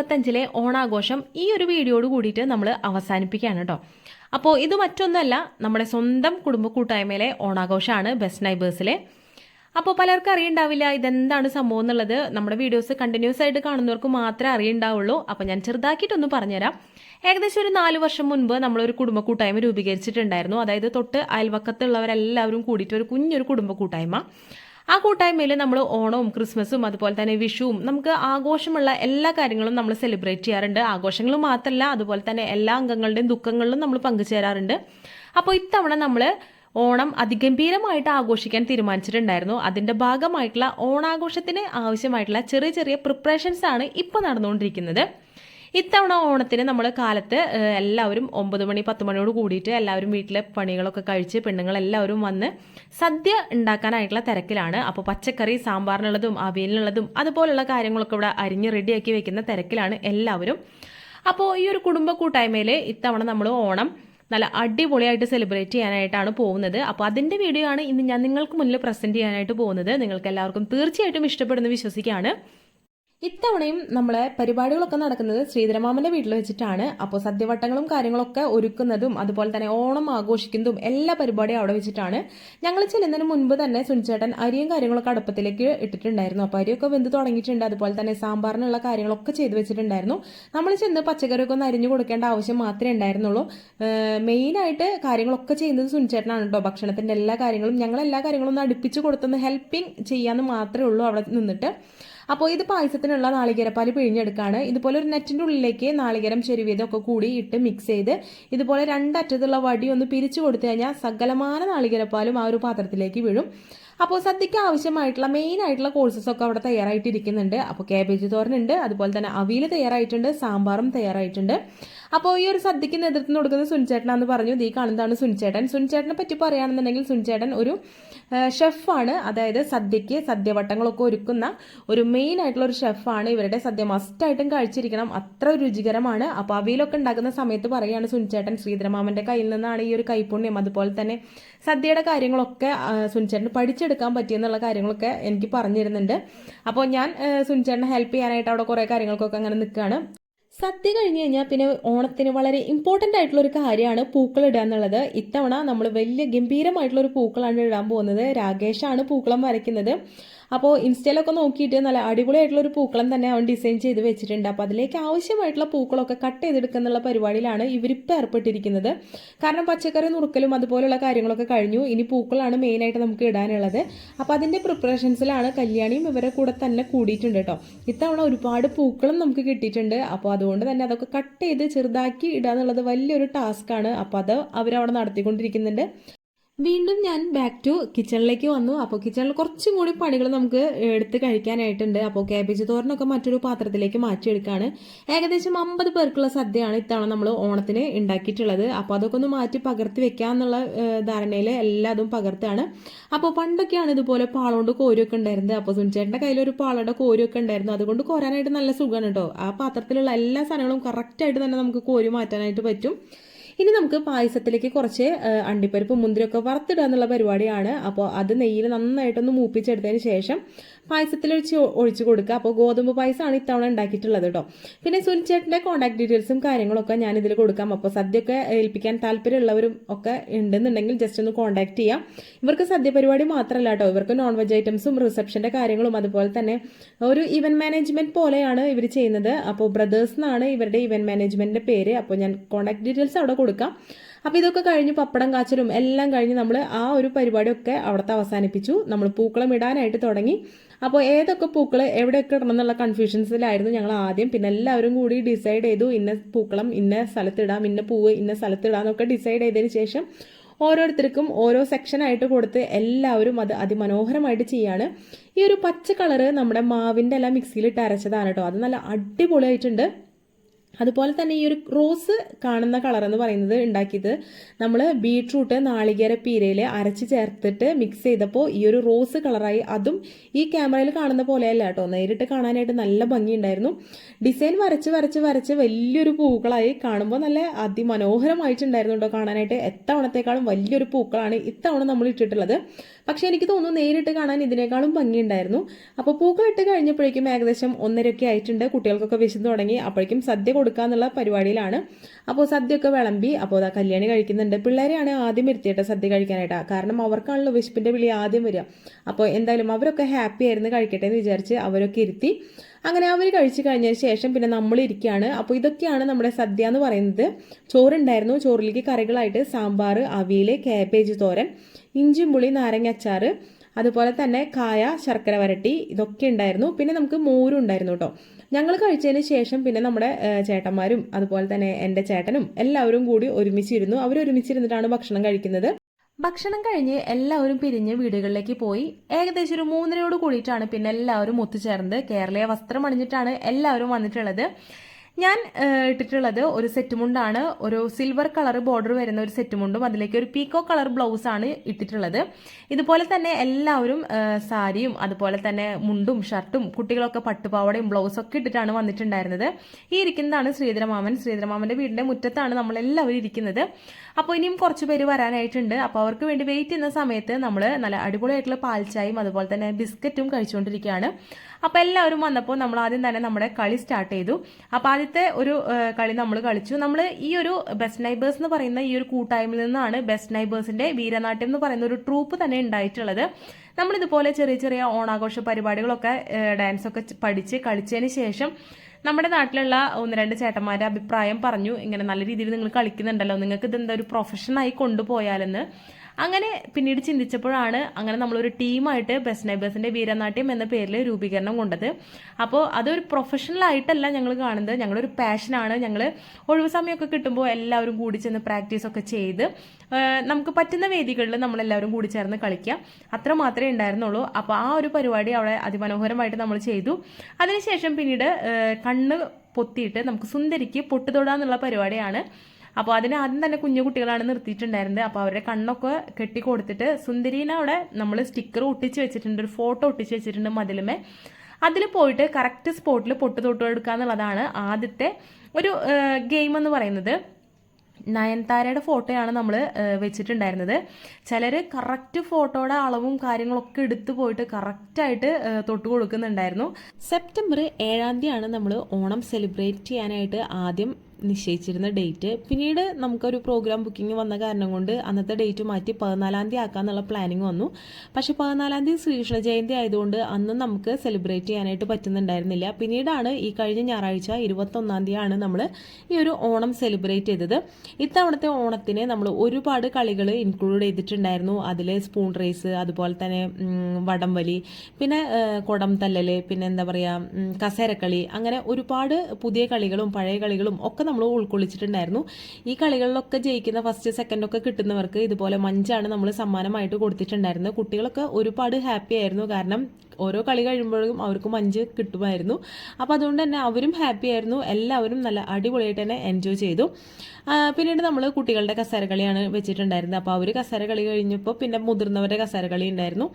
ഇരുപത്തഞ്ചിലെ ഓണാഘോഷം ഈ ഒരു വീഡിയോയോട് കൂടിയിട്ട് നമ്മൾ അവസാനിപ്പിക്കുകയാണ് കേട്ടോ അപ്പോൾ ഇത് മറ്റൊന്നല്ല നമ്മുടെ സ്വന്തം കുടുംബ കൂട്ടായ്മയിലെ ഓണാഘോഷമാണ് ബെസ്റ്റ് നൈബേഴ്സിലെ അപ്പോൾ പലർക്കും അറിയണ്ടാവില്ല ഇതെന്താണ് സംഭവം എന്നുള്ളത്. നമ്മുടെ വീഡിയോസ് കണ്ടിന്യൂസ് ആയിട്ട് കാണുന്നവർക്ക് മാത്രമേ അറിയണ്ടാവുള്ളൂ. അപ്പോൾ ഞാൻ ചെറുതാക്കിയിട്ടൊന്ന് പറഞ്ഞുതരാം. ഏകദേശം ഒരു നാല് വർഷം മുൻപ് നമ്മളൊരു കുടുംബ കൂട്ടായ്മ രൂപീകരിച്ചിട്ടുണ്ടായിരുന്നു. അതായത് തൊട്ട് അയൽവക്കത്തുള്ളവരെല്ലാവരും കൂടിയിട്ട് ഒരു കുഞ്ഞൊരു കുടുംബ കൂട്ടായ്മ. ആ കൂട്ടായ്മയിൽ നമ്മൾ ഓണവും ക്രിസ്മസും അതുപോലെ തന്നെ വിഷുവും നമുക്ക് ആഘോഷമുള്ള എല്ലാ കാര്യങ്ങളും നമ്മൾ സെലിബ്രേറ്റ് ചെയ്യാറുണ്ട്. ആഘോഷങ്ങൾ മാത്രമല്ല അതുപോലെ തന്നെ എല്ലാ അംഗങ്ങളുടെയും ദുഃഖങ്ങളിലും നമ്മൾ പങ്കുചേരാറുണ്ട്. അപ്പോൾ ഇത്തവണ നമ്മൾ ഓണം അതിഗംഭീരമായിട്ട് ആഘോഷിക്കാൻ തീരുമാനിച്ചിട്ടുണ്ടായിരുന്നു. അതിന്റെ ഭാഗമായിട്ടുള്ള ഓണാഘോഷത്തിന് ആവശ്യമായിട്ടുള്ള ചെറിയ ചെറിയ പ്രിപ്പറേഷൻസ് ആണ് ഇപ്പോൾ നടന്നുകൊണ്ടിരിക്കുന്നത്. ഇത്തവണ ഓണത്തിന് നമ്മൾ കാലത്ത് എല്ലാവരും ഒമ്പത് മണി പത്ത് മണിയോട് കൂടിയിട്ട് എല്ലാവരും വീട്ടിലെ പണികളൊക്കെ കഴിച്ച് പെണ്ണുങ്ങൾ എല്ലാവരും വന്ന് സദ്യ ഉണ്ടാക്കാനായിട്ടുള്ള തിരക്കിലാണ്. അപ്പോൾ പച്ചക്കറി സാമ്പാറിനുള്ളതും അവിയലിനുള്ളതും അതുപോലുള്ള കാര്യങ്ങളൊക്കെ ഇവിടെ അരിഞ്ഞ് റെഡിയാക്കി വെക്കുന്ന തിരക്കിലാണ് എല്ലാവരും. അപ്പോൾ ഈ ഒരു കുടുംബ കൂട്ടായ്മയിൽ ഇത്തവണ നമ്മൾ ഓണം നല്ല അടിപൊളിയായിട്ട് സെലിബ്രേറ്റ് ചെയ്യാനായിട്ടാണ് പോകുന്നത്. അപ്പോൾ അതിന്റെ വീഡിയോ ആണ് ഇന്ന് ഞാൻ നിങ്ങൾക്ക് മുന്നിൽ പ്രസന്റ് ചെയ്യാനായിട്ട് പോകുന്നത്. നിങ്ങൾക്ക് എല്ലാവർക്കും തീർച്ചയായിട്ടും ഇഷ്ടപ്പെടുന്നു വിശ്വസിക്കുകയാണ്. ഇത്തവണയും നമ്മളെ പരിപാടികളൊക്കെ നടക്കുന്നത് ശ്രീധരമാമന്റെ വീട്ടിൽ വെച്ചിട്ടാണ്. അപ്പോൾ സദ്യവട്ടങ്ങളും കാര്യങ്ങളൊക്കെ ഒരുക്കുന്നതും അതുപോലെ തന്നെ ഓണം ആഘോഷിക്കുന്നതും എല്ലാ പരിപാടിയും അവിടെ വെച്ചിട്ടാണ്. ഞങ്ങൾ ചെല്ലുന്നതിന് മുൻപ് തന്നെ സുനിച്ചേട്ടൻ അരിയും കാര്യങ്ങളൊക്കെ അടുപ്പത്തിലേക്ക് ഇട്ടിട്ടുണ്ടായിരുന്നു. അപ്പോൾ അരിയൊക്കെ വെന്ത് തുടങ്ങിയിട്ടുണ്ട്. അതുപോലെ തന്നെ സാമ്പാറിനുള്ള കാര്യങ്ങളൊക്കെ ചെയ്തു വെച്ചിട്ടുണ്ടായിരുന്നു. നമ്മൾ ചെന്ന് പച്ചക്കറിയൊക്കെ ഒന്ന് അരിഞ്ഞു കൊടുക്കേണ്ട ആവശ്യം മാത്രമേ ഉണ്ടായിരുന്നുള്ളൂ. മെയിനായിട്ട് കാര്യങ്ങളൊക്കെ ചെയ്യുന്നത് സുനിച്ചേട്ടനാണ് കേട്ടോ. ഭക്ഷണത്തിന്റെ എല്ലാ കാര്യങ്ങളും ഞങ്ങൾ എല്ലാ കാര്യങ്ങളും ഒന്ന് അടുപ്പിച്ച് കൊടുത്തൊന്ന് ഹെൽപ്പിംഗ് ചെയ്യാമെന്ന് മാത്രമേ ഉള്ളൂ അവിടെ നിന്നിട്ട്. അപ്പോൾ ഇത് പായസത്തിനുള്ള നാളികേരപ്പാൽ പിഴിഞ്ഞെടുക്കുകയാണ് ഇതുപോലെ ഒരു നെറ്റിന്റെ ഉള്ളിലേക്ക് നാളികേരം ചെരുവിയതൊക്കെ കൂടി ഇട്ട് മിക്സ് ചെയ്ത് ഇതുപോലെ രണ്ടറ്റത്തുള്ള വടി ഒന്ന് പിരിച്ചു കൊടുത്തു കഴിഞ്ഞാൽ സകലമാന നാളികേരപ്പാലും ആ ഒരു പാത്രത്തിലേക്ക് വീഴും. അപ്പോൾ സദ്യക്ക് ആവശ്യമായിട്ടുള്ള മെയിൻ ആയിട്ടുള്ള കോഴ്സസ് ഒക്കെ അവിടെ തയ്യാറായിട്ടിരിക്കുന്നുണ്ട്. അപ്പോൾ കാബേജ് തോരനുണ്ട് അതുപോലെ തന്നെ അവിയൽ തയ്യാറായിട്ടുണ്ട് സാമ്പാറും തയ്യാറായിട്ടുണ്ട്. അപ്പോൾ ഈ ഒരു സദ്യക്ക് നേതൃത്വം കൊടുക്കുന്നത് സുനിച്ചേട്ടനാന്ന് പറഞ്ഞു. ഈ കാണുന്നതാണ് സുനിച്ചേട്ടൻ. സുനിച്ചേട്ടനെ പറ്റി പറയുകയാണെന്നുണ്ടെങ്കിൽ സുനിച്ചേട്ടൻ ഒരു ഷെഫാണ് അതായത് സദ്യക്ക് സദ്യവട്ടങ്ങളൊക്കെ ഒരുക്കുന്ന ഒരു മെയിൻ ആയിട്ടുള്ള ഒരു ഷെഫാണ് ഇവരുടെ സദ്യ മസ്റ്റായിട്ടും കഴിച്ചിരിക്കണം. അത്ര രുചികരമാണ്. അപ്പോൾ അവിയലൊക്കെ ഉണ്ടാക്കുന്ന സമയത്ത് പറയുകയാണ് സുനിച്ചേട്ടൻ ശ്രീധരമാമന്റെ കയ്യിൽ നിന്നാണ് ഈ ഒരു കൈപ്പുണ്യം അതുപോലെ തന്നെ സദ്യയുടെ കാര്യങ്ങളൊക്കെ സുനിച്ചേട്ടൻ സുനിച്ചേട്ടന് പഠിച്ചെടുക്കാൻ പറ്റിയെന്നുള്ള കാര്യങ്ങളൊക്കെ എനിക്ക് പറഞ്ഞിരുന്നുണ്ട്. അപ്പോൾ ഞാൻ സുനിച്ചേട്ടനെ ഹെൽപ്പ് ചെയ്യാനായിട്ട് അവിടെ കുറേ കാര്യങ്ങൾക്കൊക്കെ അങ്ങനെ നിൽക്കുകയാണ് സദ്യ കഴിഞ്ഞ് കഴിഞ്ഞാൽ പിന്നെ ഓണത്തിന് വളരെ ഇമ്പോർട്ടന്റ് ആയിട്ടുള്ള ഒരു കാര്യമാണ് പൂക്കൾ ഇടുക എന്നുള്ളത്. ഇത്തവണ നമ്മൾ വലിയ ഗംഭീരമായിട്ടുള്ള ഒരു പൂക്കളാണ് ഇടാൻ പോകുന്നത്. രാകേഷാണ് പൂക്കളം വരയ്ക്കുന്നത്. അപ്പോൾ ഇൻസ്റ്റയിലൊക്കെ നോക്കിയിട്ട് നല്ല അടിപൊളിയായിട്ടുള്ള ഒരു പൂക്കളം തന്നെ അവൻ ഡിസൈൻ ചെയ്ത് വെച്ചിട്ടുണ്ട്. അപ്പോൾ അതിലേക്ക് ആവശ്യമായിട്ടുള്ള പൂക്കളൊക്കെ കട്ട് ചെയ്തെടുക്കുന്നുള്ള പരിപാടിയിലാണ് ഇവരിപ്പോൾ ഏർപ്പെട്ടിരിക്കുന്നത്. കാരണം പച്ചക്കറി നുറുക്കലും അതുപോലുള്ള കാര്യങ്ങളൊക്കെ കഴിഞ്ഞു. ഇനി പൂക്കളാണ് മെയിനായിട്ട് നമുക്ക് ഇടാനുള്ളത്. അപ്പോൾ അതിന്റെ പ്രിപ്പറേഷൻസിലാണ് കല്യാണിയും ഇവരെ കൂടെ തന്നെ കൂടിയിട്ടുണ്ട് കേട്ടോ. ഇത്തവണ ഒരുപാട് പൂക്കളും നമുക്ക് കിട്ടിയിട്ടുണ്ട്. അപ്പോൾ അതുകൊണ്ട് തന്നെ അതൊക്കെ കട്ട് ചെയ്ത് ചെറുതാക്കി ഇടുക എന്നുള്ളത് വലിയൊരു ടാസ്ക്കാണ് അപ്പോൾ അത് അവരവിടെ നടത്തിക്കൊണ്ടിരിക്കുന്നുണ്ട്. വീണ്ടും ഞാൻ ബാക്ക് ടു കിച്ചണിലേക്ക് വന്നു. അപ്പോൾ കിച്ചണിൽ കുറച്ചും കൂടി പണികൾ നമുക്ക് എടുത്ത് കഴിക്കാനായിട്ടുണ്ട്. അപ്പോൾ കാബേജ് തോരനൊക്കെ മറ്റൊരു പാത്രത്തിലേക്ക് മാറ്റിയെടുക്കുകയാണ് ഏകദേശം അമ്പത് പേർക്കുള്ള സദ്യയാണ് ഇത്തവണ നമ്മൾ ഓണത്തിന് ഉണ്ടാക്കിയിട്ടുള്ളത്. അപ്പോൾ അതൊക്കെ ഒന്ന് മാറ്റി പകർത്തി വെക്കാമെന്നുള്ള ധാരണയിൽ എല്ലാതും പകർത്താണ്. അപ്പോൾ പണ്ടൊക്കെയാണ് ഇതുപോലെ പാളോണ്ട് കോരിയൊക്കെ ഉണ്ടായിരുന്നത്. അപ്പോൾ സുനിച്ചേട്ടന്റെ കയ്യിൽ ഒരു പാളയുടെ കോരിയൊക്കെ ഉണ്ടായിരുന്നു. അതുകൊണ്ട് കോരാനായിട്ട് നല്ല സുഖമാണ് കേട്ടോ. ആ പാത്രത്തിലുള്ള എല്ലാ സാധനങ്ങളും കറക്റ്റായിട്ട് തന്നെ നമുക്ക് കോരി മാറ്റാനായിട്ട് പറ്റും. ഇനി നമുക്ക് പായസത്തിലേക്ക് കുറച്ച് അണ്ടിപ്പരിപ്പ് മുന്തിരിയൊക്കെ വറുത്തിടുക എന്നുള്ള പരിപാടിയാണ്. അപ്പോൾ അത് നെയ്യിൽ നന്നായിട്ടൊന്ന് മൂപ്പിച്ചെടുത്തതിന് ശേഷം പായസത്തിൽ ഒഴിച്ച് ഒഴിച്ചു കൊടുക്കുക. അപ്പോൾ ഗോതമ്പ് പായസമാണ് ഇത്തവണ ഉണ്ടാക്കിയിട്ടുള്ളത് കേട്ടോ പിന്നെ സുനിച്ചേട്ടന്റെ കോൺടാക്ട് ഡീറ്റെയിൽസും കാര്യങ്ങളൊക്കെ ഞാൻ ഇതിൽ കൊടുക്കാം. അപ്പോൾ സദ്യയൊക്കെ ഏൽപ്പിക്കാൻ താല്പര്യമുള്ളവരും ഒക്കെ ഉണ്ടെന്നുണ്ടെങ്കിൽ ജസ്റ്റ് ഒന്ന് കോൺടാക്ട് ചെയ്യാം. ഇവർക്ക് സദ്യ പരിപാടി മാത്രമല്ല കേട്ടോ ഇവർക്ക് നോൺ വെജ് ഐറ്റംസും റിസപ്ഷന്റെ കാര്യങ്ങളും അതുപോലെ തന്നെ ഒരു ഇവന്റ് മാനേജ്മെന്റ് പോലെയാണ് ഇവർ ചെയ്യുന്നത്. അപ്പോൾ ബ്രദേഴ്സ് എന്നാണ് ഇവരുടെ ഇവന്റ് മാനേജ്മെന്റിന്റെ പേര്. അപ്പോൾ ഞാൻ കോൺടാക്ട് ഡീറ്റെയിൽസ് അവിടെ കൊടുക്കാം. അപ്പോൾ ഇതൊക്കെ കഴിഞ്ഞ് പപ്പടം കാച്ചലും എല്ലാം കഴിഞ്ഞ് നമ്മൾ ആ ഒരു പരിപാടിയൊക്കെ അവിടുത്തെ അവസാനിപ്പിച്ചു. നമ്മൾ പൂക്കളം ഇടാനായിട്ട് തുടങ്ങി. അപ്പോൾ ഏതൊക്കെ പൂക്കൾ എവിടെയൊക്കെ ഇടണം എന്നുള്ള കൺഫ്യൂഷൻസിലായിരുന്നു ഞങ്ങൾ ആദ്യം. പിന്നെ എല്ലാവരും കൂടി ഡിസൈഡ് ചെയ്തു ഇന്ന പൂക്കളം ഇന്ന സ്ഥലത്തിടാം ഇന്ന പൂവ് ഇന്ന സ്ഥലത്തിടാം എന്നൊക്കെ ഡിസൈഡ് ചെയ്തതിന് ശേഷം ഓരോരുത്തർക്കും ഓരോ സെക്ഷനായിട്ട് കൊടുത്ത് എല്ലാവരും അത് അതിമനോഹരമായിട്ട് ചെയ്യാണ്. ഈ ഒരു പച്ച കളറ് നമ്മുടെ മാവിന്റെ എല്ലാം മിക്സിയിലിട്ട് അരച്ചതാണ് കേട്ടോ. അത് നല്ല അടിപൊളിയായിട്ടുണ്ട്. അതുപോലെ തന്നെ ഈ ഒരു റോസ് കാണുന്ന കളർ എന്ന് പറയുന്നത് ഉണ്ടാക്കിയത് നമ്മൾ ബീട്രൂട്ട് നാളികേര പീരയിൽ അരച്ച് ചേർത്തിട്ട് മിക്സ് ചെയ്തപ്പോൾ ഈ ഒരു റോസ് കളറായി. അതും ഈ ക്യാമറയിൽ കാണുന്ന പോലെയല്ല കേട്ടോ. നേരിട്ട് കാണാനായിട്ട് നല്ല ഭംഗിയുണ്ടായിരുന്നു. ഡിസൈൻ വരച്ച് വരച്ച് വരച്ച് വലിയൊരു പൂക്കളായി കാണുമ്പോൾ നല്ല അതിമനോഹരമായിട്ടുണ്ടായിരുന്നു കേട്ടോ കാണാനായിട്ട്. എത്തവണത്തേക്കാളും വലിയൊരു പൂക്കളാണ് ഇത്തവണ നമ്മൾ ഇട്ടിട്ടുള്ളത്. പക്ഷേ എനിക്ക് തോന്നുന്നു നേരിട്ട് കാണാൻ ഇതിനേക്കാളും ഭംഗിയുണ്ടായിരുന്നു. അപ്പോൾ പൂക്കൾ ഇട്ട് കഴിഞ്ഞപ്പോഴേക്കും ഏകദേശം ഒന്നരയൊക്കെ ആയിട്ടുണ്ട്. കുട്ടികൾക്കൊക്കെ വിശന്ന് തുടങ്ങി. അപ്പോഴേക്കും സദ്യ കൊടുക്കാന്നുള്ള പരിപാടിയിലാണ്. അപ്പോൾ സദ്യയൊക്കെ വിളമ്പി അപ്പോൾ അതാ കല്യാണി കഴിക്കുന്നുണ്ട്. പിള്ളേരെയാണ് ആദ്യം ഇരുത്തിയിട്ട് സദ്യ കഴിക്കാനായിട്ട്. കാരണം അവർക്കാണല്ലോ വിശപ്പിന്റെ വിളി ആദ്യം വരിക. അപ്പോൾ എന്തായാലും അവരൊക്കെ ഹാപ്പി ആയിരുന്നു കഴിക്കട്ടെ എന്ന് വിചാരിച്ച് അവരൊക്കെ ഇരുത്തി. അങ്ങനെ അവർ കഴിച്ചു കഴിഞ്ഞതിന് ശേഷം പിന്നെ നമ്മൾ ഇരിക്കുകയാണ് അപ്പോൾ ഇതൊക്കെയാണ് നമ്മുടെ സദ്യ എന്ന് പറയുന്നത്. ചോറുണ്ടായിരുന്നു. ചോറിലേക്ക് കറികളായിട്ട് സാമ്പാർ അവിയൽ കാബേജ് തോരൻ ഇഞ്ചി പുളി നാരങ്ങ അച്ചാർ അതുപോലെ തന്നെ കായ ശർക്കര വരട്ടി ഇതൊക്കെ ഉണ്ടായിരുന്നു. പിന്നെ നമുക്ക് മോരും ഉണ്ടായിരുന്നു കേട്ടോ. ഞങ്ങൾ കഴിച്ചതിന് ശേഷം പിന്നെ നമ്മുടെ ചേട്ടന്മാരും അതുപോലെ തന്നെ എന്റെ ചേട്ടനും എല്ലാവരും കൂടി ഒരുമിച്ചിരുന്നു. അവർ ഒരുമിച്ചിരുന്നിട്ടാണ് ഭക്ഷണം കഴിക്കുന്നത്. ഭക്ഷണം കഴിഞ്ഞ് എല്ലാവരും പിരിഞ്ഞ് വീടുകളിലേക്ക് പോയി. ഏകദേശം ഒരു മൂന്നരയോട് കൂടിയിട്ടാണ് പിന്നെ എല്ലാവരും ഒത്തുചേർന്നത്. കേരളീയ വസ്ത്രം അണിഞ്ഞിട്ടാണ് എല്ലാവരും വന്നിട്ടുള്ളത്. ഞാൻ ഇട്ടിട്ടുള്ളത് ഒരു സെറ്റ് മുണ്ടാണ്. ഒരു സിൽവർ കളർ ബോർഡർ വരുന്ന ഒരു സെറ്റ് മുണ്ടും. അതിലേക്ക് ഒരു പീക്കോ കളർ ബ്ലൗസ് ആണ് ഇട്ടിട്ടുള്ളത്. ഇതുപോലെ തന്നെ എല്ലാവരും സാരിയും അതുപോലെ തന്നെ മുണ്ടും ഷർട്ടും കുട്ടികളൊക്കെ പട്ടുപാവടയും ബ്ലൗസും ഒക്കെ ഇട്ടിട്ടാണ് വന്നിട്ടുണ്ടായിരുന്നത്. ഈ ഇരിക്കുന്നതാണ് ശ്രീധരമാമൻ. ശ്രീധരമാമന്റെ വീടിന്റെ മുറ്റത്താണ് നമ്മൾ എല്ലാവരും ഇരിക്കുന്നത്. അപ്പോൾ ഇനിയും കുറച്ച് പേര് വരാനായിട്ടുണ്ട്. അപ്പോൾ അവർക്ക് വേണ്ടി വെയിറ്റ് ചെയ്യുന്ന സമയത്ത് നമ്മൾ നല്ല അടിപൊളിയായിട്ടുള്ള പാൽച്ചായും അതുപോലെ തന്നെ ബിസ്ക്കറ്റും കഴിച്ചുകൊണ്ടിരിക്കുകയാണ്. അപ്പോൾ എല്ലാവരും വന്നപ്പോൾ നമ്മൾ ആദ്യം തന്നെ നമ്മുടെ കളി സ്റ്റാർട്ട് ചെയ്തു. അപ്പോൾ ആദ്യത്തെ ഒരു കളി നമ്മൾ കളിച്ചു. നമ്മൾ ഈ ഒരു ബെസ്റ്റ് നൈബേഴ്സ് എന്ന് പറയുന്ന ഈ ഒരു കൂട്ടായ്മയിൽ നിന്നാണ് ബെസ്റ്റ് നൈബേഴ്സിന്റെ വീരനാട്യം എന്ന് പറയുന്ന ഒരു ട്രൂപ്പ് തന്നെ ഉണ്ടായിട്ടുള്ളത്. നമ്മളിതുപോലെ ചെറിയ ചെറിയ ഓണാഘോഷ പരിപാടികളൊക്കെ ഡാൻസ് ഒക്കെ പഠിച്ച് കളിച്ചതിന് ശേഷം നമ്മുടെ നാട്ടിലുള്ള ഒന്ന് രണ്ട് ചേട്ടന്മാരെ അഭിപ്രായം പറഞ്ഞു. ഇങ്ങനെ നല്ല രീതിയിൽ നിങ്ങൾ കളിക്കുന്നുണ്ടല്ലോ. നിങ്ങൾക്ക് ഇതെന്താ ഒരു പ്രൊഫഷനായി കൊണ്ടുപോയാലെന്ന്. അങ്ങനെ പിന്നീട് ചിന്തിച്ചപ്പോഴാണ് അങ്ങനെ നമ്മളൊരു ടീമായിട്ട് ബെസ്റ്റ് നൈബേഴ്സിന്റെ വീരനാട്യം എന്ന പേരിൽ രൂപീകരണം കൊണ്ടത്. അപ്പോൾ അതൊരു പ്രൊഫഷണൽ ആയിട്ടല്ല ഞങ്ങൾ കാണുന്നത്. ഞങ്ങളൊരു പാഷനാണ് ഞങ്ങൾ ഒഴിവ് സമയമൊക്കെ കിട്ടുമ്പോൾ എല്ലാവരും കൂടി ചെന്ന് പ്രാക്ടീസൊക്കെ ചെയ്ത് നമുക്ക് പറ്റുന്ന വേദികളിൽ നമ്മളെല്ലാവരും കൂടി ചേർന്ന് കളിക്കാം. അത്ര മാത്രമേ ഉണ്ടായിരുന്നുള്ളൂ. അപ്പോൾ ആ ഒരു പരിപാടി അവിടെ അതിമനോഹരമായിട്ട് നമ്മൾ ചെയ്തു. അതിനുശേഷം പിന്നീട് കണ്ണ് പൊത്തിയിട്ട് നമുക്ക് സുന്ദരിക്ക് പൊട്ടുതൊടാന്നുള്ള പരിപാടിയാണ് അപ്പോൾ അതിന് ആദ്യം തന്നെ കുഞ്ഞു കുട്ടികളാണ് നിർത്തിയിട്ടുണ്ടായിരുന്നത്. അപ്പോൾ അവരുടെ കണ്ണൊക്കെ കെട്ടി കൊടുത്തിട്ട് സുന്ദരീനെ അവിടെ നമ്മൾ സ്റ്റിക്കർ ഒട്ടിച്ച് വെച്ചിട്ടുണ്ട് ഒരു ഫോട്ടോ ഒട്ടിച്ച് വെച്ചിട്ടുണ്ട് മതിലുമേ. അതിൽ പോയിട്ട് കറക്റ്റ് സ്പോട്ടിൽ പൊട്ട് തൊട്ട് എടുക്കുക എന്നുള്ളതാണ് ആദ്യത്തെ ഒരു ഗെയിം എന്ന് പറയുന്നത്. നയൻതാരയുടെ ഫോട്ടോയാണ് നമ്മൾ വെച്ചിട്ടുണ്ടായിരുന്നത്. ചിലർ കറക്റ്റ് ഫോട്ടോയുടെ അളവും കാര്യങ്ങളൊക്കെ എടുത്തു പോയിട്ട് കറക്റ്റായിട്ട് തൊട്ട് കൊടുക്കുന്നുണ്ടായിരുന്നു. സെപ്റ്റംബർ ഏഴാം തീയതിയാണ് നമ്മൾ ഓണം സെലിബ്രേറ്റ് ചെയ്യാനായിട്ട് ആദ്യം നിശ്ചയിച്ചിരുന്ന ഡേറ്റ് പിന്നീട് നമുക്കൊരു പ്രോഗ്രാം ബുക്കിംഗ് വന്ന കാരണം കൊണ്ട് അന്നത്തെ ഡേറ്റ് മാറ്റി പതിനാലാം തീയതി ആക്കാന്നുള്ള പ്ലാനിങ് വന്നു. പക്ഷേ പതിനാലാം തീയതി ശ്രീകൃഷ്ണ ജയന്തി ആയതുകൊണ്ട് അന്നും നമുക്ക് സെലിബ്രേറ്റ് ചെയ്യാനായിട്ട് പറ്റുന്നുണ്ടായിരുന്നില്ല. പിന്നീടാണ് ഈ കഴിഞ്ഞ ഞായറാഴ്ച ഇരുപത്തൊന്നാം തീയതിയാണ് നമ്മൾ ഈ ഒരു ഓണം സെലിബ്രേറ്റ് ചെയ്തത്. ഇത്തവണത്തെ ഓണത്തിന് നമ്മൾ ഒരുപാട് കളികൾ ഇൻക്ലൂഡ് ചെയ്തിട്ടുണ്ടായിരുന്നു. അതിൽ സ്പൂൺ റേസ് അതുപോലെ തന്നെ വടംവലി പിന്നെ കുടം തല്ലൽ പിന്നെ എന്താ പറയുക കസേരക്കളി അങ്ങനെ ഒരുപാട് പുതിയ കളികളും പഴയ കളികളും ഒക്കെ നമ്മൾ ഉൾക്കൊള്ളിച്ചിട്ടുണ്ടായിരുന്നു. ഈ കളികളിലൊക്കെ ജയിക്കുന്ന ഫസ്റ്റ് സെക്കൻഡ് ഒക്കെ കിട്ടുന്നവർക്ക് ഇതുപോലെ മഞ്ചാണ് നമ്മൾ സമ്മാനമായിട്ട് കൊടുത്തിട്ടുണ്ടായിരുന്നത്. കുട്ടികളൊക്കെ ഒരുപാട് ഹാപ്പി ആയിരുന്നു. കാരണം ഓരോ കളി കഴിയുമ്പോഴും അവർക്കും അഞ്ച് കിട്ടുമായിരുന്നു. അപ്പോൾ അതുകൊണ്ട് തന്നെ അവരും ഹാപ്പി ആയിരുന്നു. എല്ലാവരും നല്ല അടിപൊളിയായിട്ട് തന്നെ എൻജോയ് ചെയ്തു. പിന്നീട് നമ്മൾ കുട്ടികളുടെ കസേര കളിയാണ് വെച്ചിട്ടുണ്ടായിരുന്നത്. അപ്പോൾ അവർ കസേര കളി കഴിഞ്ഞപ്പോൾ പിന്നെ മുതിർന്നവരുടെ കസേര കളി ഉണ്ടായിരുന്നു.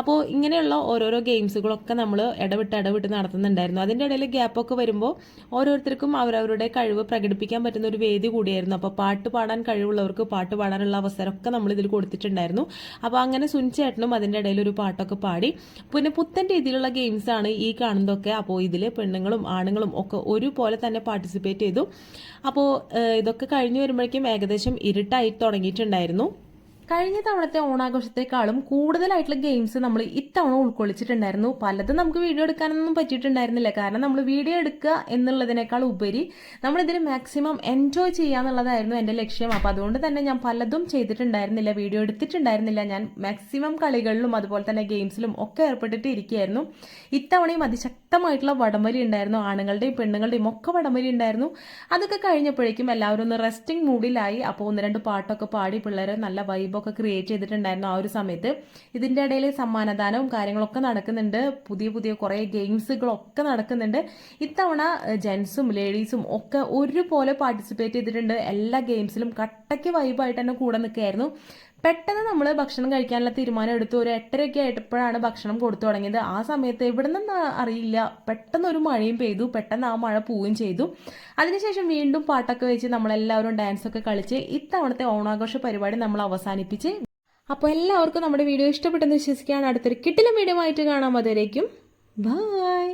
അപ്പോൾ ഇങ്ങനെയുള്ള ഓരോരോ ഗെയിംസുകളൊക്കെ നമ്മൾ ഇടവിട്ട് ഇടവിട്ട് നടത്തുന്നുണ്ടായിരുന്നു. അതിന്റെ ഇടയിൽ ഗ്യാപ്പൊക്കെ വരുമ്പോൾ ഓരോരുത്തർക്കും അവരവരുടെ കഴിവ് പ്രകടിപ്പിക്കാൻ പറ്റുന്ന ഒരു വേദി കൂടിയായിരുന്നു. അപ്പോൾ പാട്ട് പാടാൻ കഴിവുള്ളവർക്ക് പാട്ട് പാടാനുള്ള അവസരമൊക്കെ നമ്മൾ ഇതിൽ കൊടുത്തിട്ടുണ്ടായിരുന്നു. അപ്പോൾ അങ്ങനെ സുനിച്ചേട്ടനും അതിന്റെ ഇടയിൽ ഒരു പാട്ടൊക്കെ പാടി. പിന്നെ പുത്തൻ രീതിയിലുള്ള ഗെയിംസ് ആണ് ഈ കാണുന്നതൊക്കെ. അപ്പോൾ ഇതിൽ പെണ്ണുങ്ങളും ആണുങ്ങളും ഒക്കെ ഒരുപോലെ തന്നെ പാർട്ടിസിപ്പേറ്റ് ചെയ്തു. അപ്പോൾ ഇതൊക്കെ കഴിഞ്ഞു വരുമ്പോഴേക്കും ഏകദേശം ഇരുട്ടായി തുടങ്ങിയിട്ടുണ്ടായിരുന്നു. കഴിഞ്ഞ തവണത്തെ ഓണാഘോഷത്തെക്കാളും കൂടുതലായിട്ടുള്ള ഗെയിംസ് നമ്മൾ ഇത്തവണ ഉൾക്കൊള്ളിച്ചിട്ടുണ്ടായിരുന്നു. പലതും നമുക്ക് വീഡിയോ എടുക്കാനൊന്നും പറ്റിയിട്ടുണ്ടായിരുന്നില്ല. കാരണം നമ്മൾ വീഡിയോ എടുക്കുക എന്നുള്ളതിനേക്കാൾ ഉപരി നമ്മൾ ഇതിന് മാക്സിമം എൻജോയ് ചെയ്യുക എന്നുള്ളതായിരുന്നു എന്റെ ലക്ഷ്യം. അപ്പോൾ അതുകൊണ്ട് തന്നെ ഞാൻ പലതും ചെയ്തിട്ടുണ്ടായിരുന്നില്ല വീഡിയോ എടുത്തിട്ടുണ്ടായിരുന്നില്ല. ഞാൻ മാക്സിമം കളികളിലും അതുപോലെ തന്നെ ഗെയിംസിലും ഒക്കെ ഏർപ്പെട്ടിട്ട് ഇരിക്കുകയായിരുന്നു ഇത്തവണയും അതിശക്തമായിട്ടുള്ള വടംവലി ഉണ്ടായിരുന്നു. ആണുങ്ങളുടെയും പെണ്ണുങ്ങളുടെയും ഒക്കെ വടംവലി ഉണ്ടായിരുന്നു. അതൊക്കെ കഴിഞ്ഞപ്പോഴേക്കും എല്ലാവരും ഒന്ന് റെസ്റ്റിംഗ് മൂഡിലായി അപ്പോൾ ഒന്ന് രണ്ട് പാട്ടൊക്കെ പാടി പിള്ളേരെ നല്ല വൈബ് ഒക്കെ ക്രിയേറ്റ് ചെയ്തിട്ടുണ്ടായിരുന്നു ആ ഒരു സമയത്ത്. ഇതിന്റെ ഇടയിൽ സമ്മാനദാനവും കാര്യങ്ങളൊക്കെ നടക്കുന്നുണ്ട്. പുതിയ പുതിയ കുറേ ഗെയിംസുകളൊക്കെ നടക്കുന്നുണ്ട്. ഇത്തവണ ജെൻസും ലേഡീസും ഒക്കെ ഒരുപോലെ പാർട്ടിസിപ്പേറ്റ് ചെയ്തിട്ടുണ്ട്. എല്ലാ ഗെയിംസിലും കട്ടയ്ക്ക് വൈബായിട്ട് തന്നെ കൂടെ നിൽക്കുകയായിരുന്നു. പെട്ടെന്ന് നമ്മൾ ഭക്ഷണം കഴിക്കാനുള്ള തീരുമാനം എടുത്തു ഒരു എട്ടരയൊക്കെ ആയിട്ടപ്പോഴാണ് ഭക്ഷണം കൊടുത്തു തുടങ്ങിയത്. ആ സമയത്ത് എവിടെ നിന്ന് അറിയില്ല. പെട്ടെന്ന് ഒരു മഴയും പെയ്തു. പെട്ടെന്ന് ആ മഴ പോവുകയും ചെയ്തു. അതിനുശേഷം വീണ്ടും പാട്ടൊക്കെ വെച്ച് നമ്മളെല്ലാവരും ഡാൻസ് ഒക്കെ കളിച്ച് ഇത്തവണത്തെ ഓണാഘോഷ പരിപാടി നമ്മൾ അവസാനിപ്പിച്ച് അപ്പോൾ എല്ലാവർക്കും നമ്മുടെ വീഡിയോ ഇഷ്ടപ്പെട്ടെന്ന് വിശ്വസിക്കുകയാണ്. അടുത്തൊരു കിട്ടിലും വീഡിയോ ആയിട്ട് കാണാം. അതുവരേക്കും ബൈ